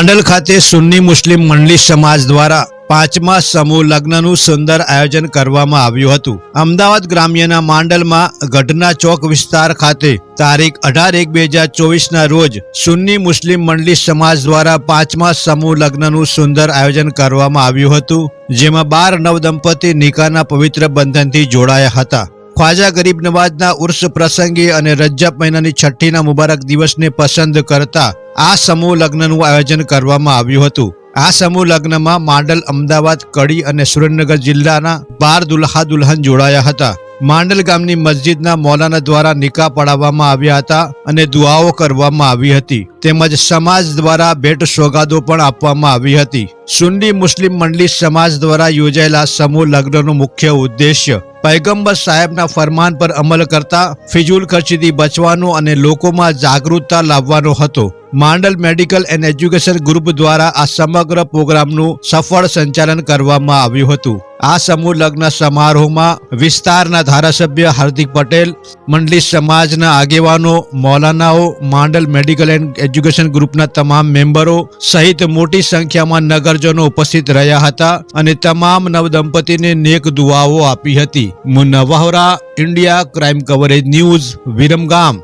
માંડલ ખાતે સુન્ની મુસ્લિમ મંડળી સમાજ દ્વારા પાંચમા સમૂહ લગ્નનું સુંદર આયોજન કરવામાં આવ્યું હતું. અમદાવાદ ગ્રામ્યના માંડલમાં ગઢના ચોક વિસ્તાર ખાતે તારીખ અઢાર એક બે હજાર ચોવીસના રોજ સુન્ની મુસ્લિમ મંડળી સમાજ દ્વારા પાંચમા સમૂહ લગ્નનું સુંદર આયોજન કરવામાં આવ્યું હતું, જેમાં બાર નવ દંપતી નિકાહના પવિત્ર બંધનથી જોડાયા હતા. ખ્વાજા ગરીબ નવાજના ઉર્સ પ્રસંગે અને રજબ મહિનાની છઠ્ઠીના મુબારક દિવસને પસંદ કરતા આ સમૂહ લગ્નનું આયોજન કરવામાં આવ્યું હતું. આ સમૂહ લગ્નમાં માંડલ, અમદાવાદ, કડી અને સુરેન્દ્રનગર જિલ્લાના બાર દુલ્હા દુલ્હન જોડાયા હતા. માંડલ ગામની મસ્જિદના મૌલાના દ્વારા નિકાહ પડાવવામાં આવ્યા હતા અને દુઆઓ કરવામાં આવી હતી. તેમજ સમાજ દ્વારા ભેટ સોગાદો પણ આપવામાં આવી હતી. સુન્ની મુસ્લિમ મંડળી સમાજ દ્વારા યોજાયેલા સમૂહ લગ્નનો મુખ્ય ઉદ્દેશ્ય પૈગંબર સાહેબના ફરમાન પર અમલ કરતા ફિજુલ ખર્ચીથી બચવાનો અને લોકોમાં જાગૃતતા લાવવાનો હતો. Mandal medical and education group દ્વારા આ સમગ્ર પ્રોગ્રામનું સફળ સંચાલન કરવામાં આવ્યું હતું. આ સમૂહ લગ્ન સમારોહમાં વિસ્તારના ધારાસભ્ય હાર્દિક પટેલ મંડલી સમાજના આગેવાનો, મૌલાનાઓ, માંડલ મેડિકલ એન્ડ એજ્યુકેશન ગ્રુપના તમામ મેમ્બરો સહિત મોટી સંખ્યામાં નગરજનો ઉપસ્થિત રહ્યા હતા અને તમામ નવદંપતિને નેક દુઆઓ આપી હતી. Munna Vohra, India crime coverage news, Viramgam.